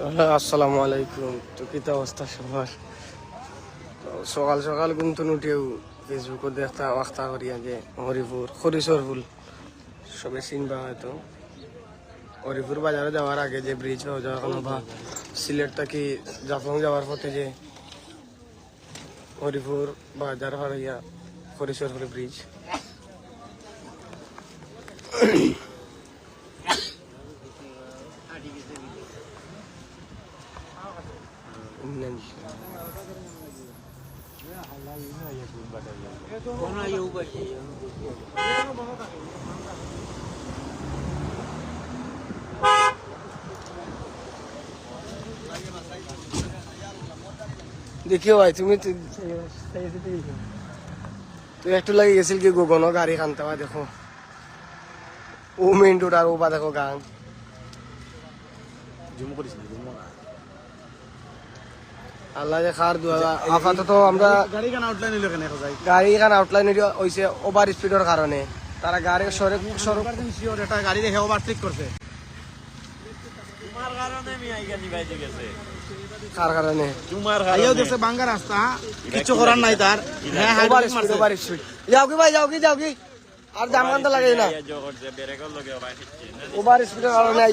আসসালামু আলাইকুম। তো কি অবস্থা সবার? সকাল সকাল ঘুম তো উঠেও ফেসবুকে দেখতা আখতা করিয়া যে হরিপুর হরিশর ফুল সবে চিনবা হয়তো। হরিপুর বাজারে যাওয়ার আগে যে ব্রিজ পাওয়া যায় বা সিলেট থেকে জাফলং যাওয়ার পথে যে হরিপুর বাজার হারাইয়া হরিশর ফুল ব্রিজ দেখিও ভাই, তুমি তুই একটু লাগে গেছিল কি গগন? গাড়ি খানতে বা দেখো। ও মেইন রোড আর ও বা দেখো গান। আল্লাহ যে খার দুয়া আপাতত আমরা গাড়ি আউটলাইন হইল কেন যাই গাড়ি এখানে আউটলাইন হয়েছে ওভার স্পিডের কারণে তারা গাড়ি সড়ক সড়ক শিওর এটা গাড়ি দেখে ওভারটেক করছে তোমার কারণে আমি আইগা নিবাইতে গেছে। কার কারণে তোমার আইও দেখছে বাঙ্গা রাস্তা কিছু করার নাই তার হ্যাঁ ওভার স্পিড ওভার স্পিড যাও কি ভাই যাও কি যাও কি? আর জাম কান্তা লাগে না। ওভার স্পিডের কারণে আই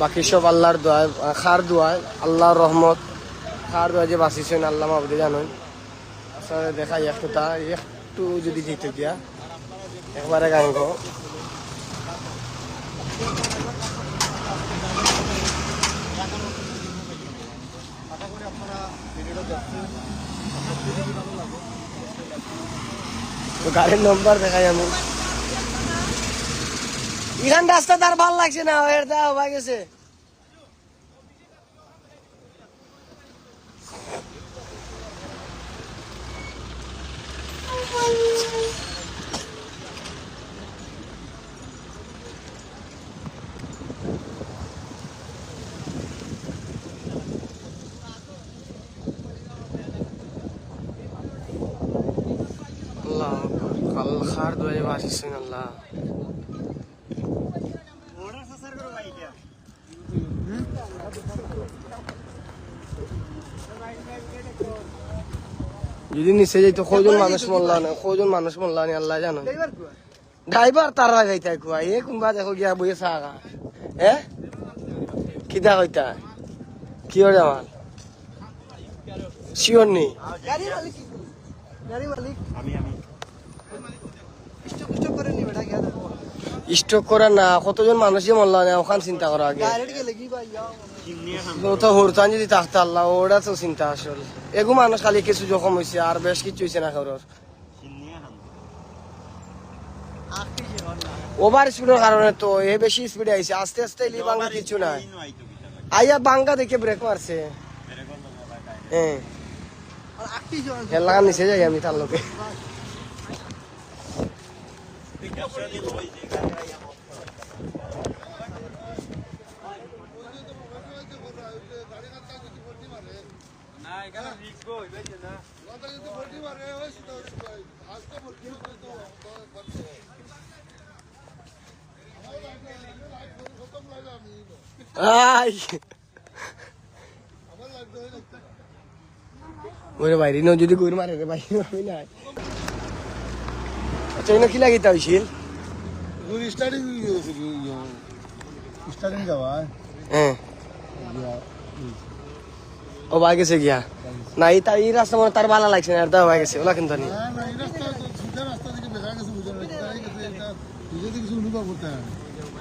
বাকি সব আল্লাহর দোয়ায় খার দোয়ায় আল্লাহর রহমত। খার দোয়া যে বাঁচিছেন, আল্লাহ মাবুদে জানেন। আসলে দেখাই একটু তা, একটু যদি যেতে গিয়া একবারে গান তো গাড়ির নম্বর দেখাই আমি। এখান রাস্তা তার ভালো লাগছে না এর দেওয়া হয়ে গেছে। আল্লাহ, কাল খার দোয়ারে বাসিছেন আল্লাহ। যদি নিচে যাইতো কজন মানুষ মরলা না? কজন মানুষ মরলা নি আল্লাহ জানো। ড্রাইভার তারা যাইতা কুয়া। এ কোনবা দেখো গিয়া বইয়ে চাগা এ? কিতা কইতা? কি ওরে আমার? শিওর নেই গাড়ি মালিক গাড়ি মালিক? আমি আমি স্টপ স্টপ করে নি বেটা গিয়া দেখো স্ট্রোক করা না কতজন মানুষই মরলা না ওখান চিন্তা করা আগে। তো হরতান যদি থাকতে আল্লাহ ওটা তো চিন্তা আসল। এগু মানুষ খালি কিছু জখম হয়েছে আর বেশ কিছু হয়েছে না কারোর না ওভার স্পিডের কারণে তো এ বেশি স্পিডে আইছে আস্তে আস্তে এলি বাঙ্গা কিছু নাই। আইয়া বাঙ্গা দেখে ব্রেক মারছে। বেরেকর লগে ভাই হ্যাঁ আর আখি যে হল হেলা নিচে যাই আমি তার লোকে আই ওরে বাইরে ন। যদি গরু মারে বাইরে আমি নাই আচ্ছা এনে কি লাগিতে হইছিল স্টার্টিং স্টার্টিং যাওয়া হ্যাঁ ও ভাই গেছে গিয়া না এই তা- এই রাস্তা মনে হয় তার ভালো লাগছে না আর দেওয়া হয়ে গেছে ওলা কিন্তু নি না না এই রাস্তা সিধা রাস্তা থেকে বেকার গেছে বুঝার না তাই গেছে এটা বুঝে কিছু অনুভব করতে হয়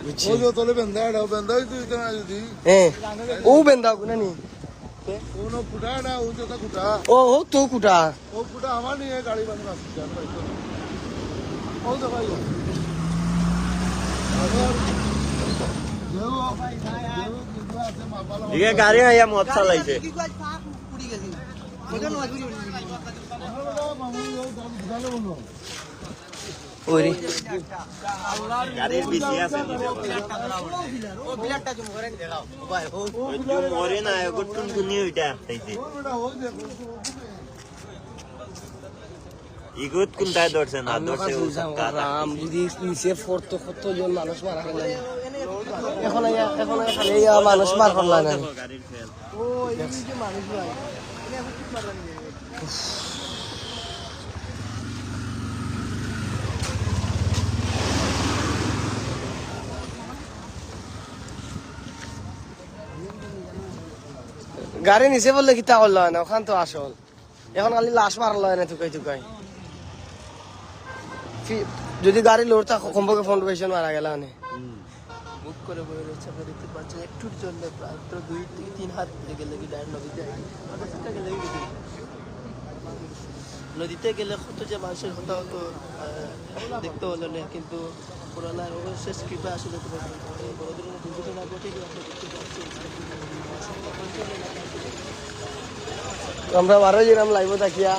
বুঝছি ও যে তলে বেন্দা এটা বেন্দা হইতো এটা না যদি হ্যাঁ ও বেন্দা কোনা নি কোনো ফুটা না ও যেটা ফুটা ও ও তো কুটা ও ফুটা আমার নিয়ে গাড়ি বান্ধব আসছে ও ভাই দেহ দেহ কিন্তু আছে গাড়ি আইয়া মদ চালাইছে ওরে গাড়ির বেশি আছে মরে না এগো টুনটুনি ওইটা আসতেছে ইগুত কোনটায় ধরছে না ধরছে যদি নিচে ফোরতো কতজন মানুষ মারা গেল এখন এখন খালি মানুষ মার করলা না গাড়ি নিচে বললে কিতা করল না ওখান তো আসল। এখন খালি লাশ মারল না তুকাই তুকাই যদি গাড়ি লোড থাকো কমপক্ষে ফোন পেয়েছেন মারা গেল না মুখ করে বয়ে রয়েছে আমরা দেখতে পাচ্ছি একটুর জন্য মাত্র দুই থেকে তিন হাত লেগে নদীতে নদীতে গেলে। নদীতে গেলে কত যে মানুষের হতাহত দেখতে হলো না কিন্তু পুরানা শেষ কৃপা আসলে কোনো বড় ধরনের দুর্ঘটনা ঘটে আমরা দেখতে পাচ্ছি আমরা বারো যেরাম লাইব থাকিয়া।